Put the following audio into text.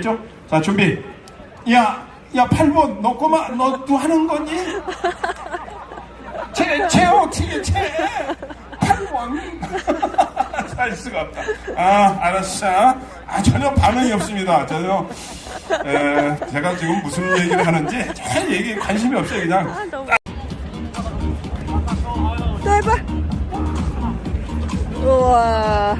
있죠? 자 준비. 야, 야 8번 너 꼬마 너 또 하는 거니? 제, 제 어떻게 제 8번 할 수가 없다. 아 알았어. 아 전혀 반응이 없습니다. 전혀. 에, 제가 지금 무슨 얘기를 하는지 잘 얘기 관심이 없어요 그냥. 아, 너무. 또 해봐. 우와.